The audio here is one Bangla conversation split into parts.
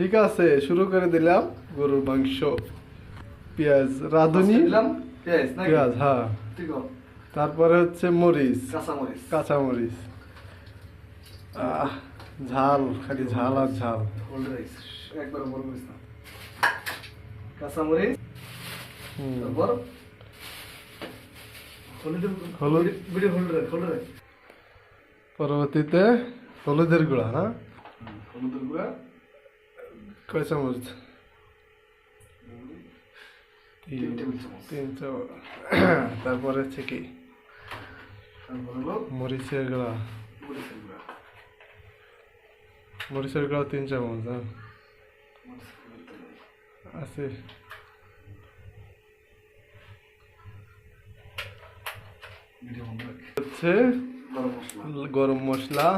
ঠিক আছে শুরু করে দিলাম। গরুর মাংস পেঁয়াজ রাঁধুনি। পেঁয়াজ হ্যাঁ। তারপরে হচ্ছে মরিচ। কাঁচা মরিচ ঝাল খালি ঝাল আর ঝাল। একবার বড় না। তারপর পরবর্তীতে হলুদের গুঁড়া না হলুদের গুঁড়া। কয় চামচ তিন চামচ তারপরে হচ্ছে কি মরিচের গুঁড়া মরিচের গুঁড়া তিন চামচ হ্যাঁ। আছে হচ্ছে গরম মশলা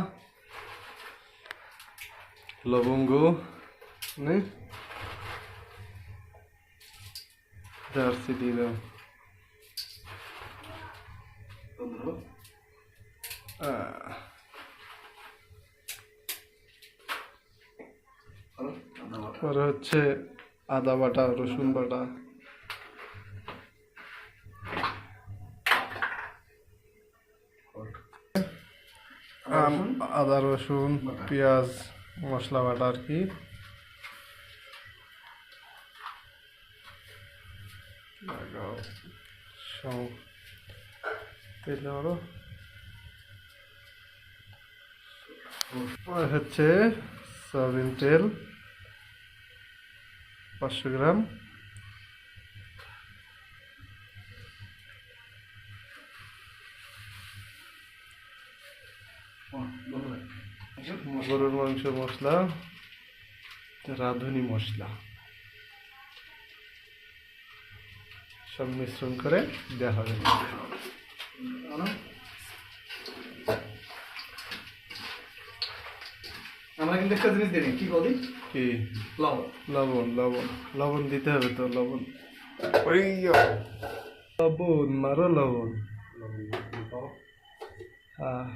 লবঙ্গ নে জার্সি দিয়ে দাও বন্ধ হলো আহ, হলো আদা বাটা পরে হচ্ছে আদা বাটা রসুন বাটা আম, আদা রসুন পেঁয়াজ মশলা বাটা আর কি লাগাও সব তেল আরও হচ্ছে সয়াবিন তেল পাঁচশো গ্রাম গরুর মাংস মশলা রাঁধুনি মশলা। সব মিশ্রণ করে দেওয়া হবে। আমরা কিন্তু একটা জিনিস দিই কি কদি কি? লবণ। লবণ লবণ। লবণ দিতে হবে তো লবণ। ওইয়ো। লবণ মারো লবণ। হ্যাঁ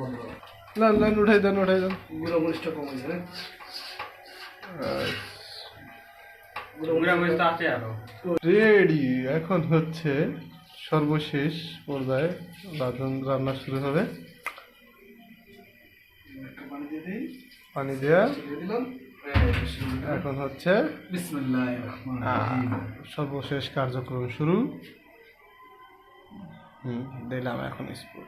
বন্ধ করো। না না উঠাই দেন উঠাই দেন। গুঁড়ো মরিচটা কম হ্যাঁ? আরও। রেডি এখন হচ্ছে সর্বশেষ পর্যায়ে রাঁধুন রান্না শুরু হবে। পানি দিয়ে দিই। পানি দেওয়া এখন হচ্ছে সর্বশেষ কার্যক্রম শুরু। হুম দিলাম এখন স্পুন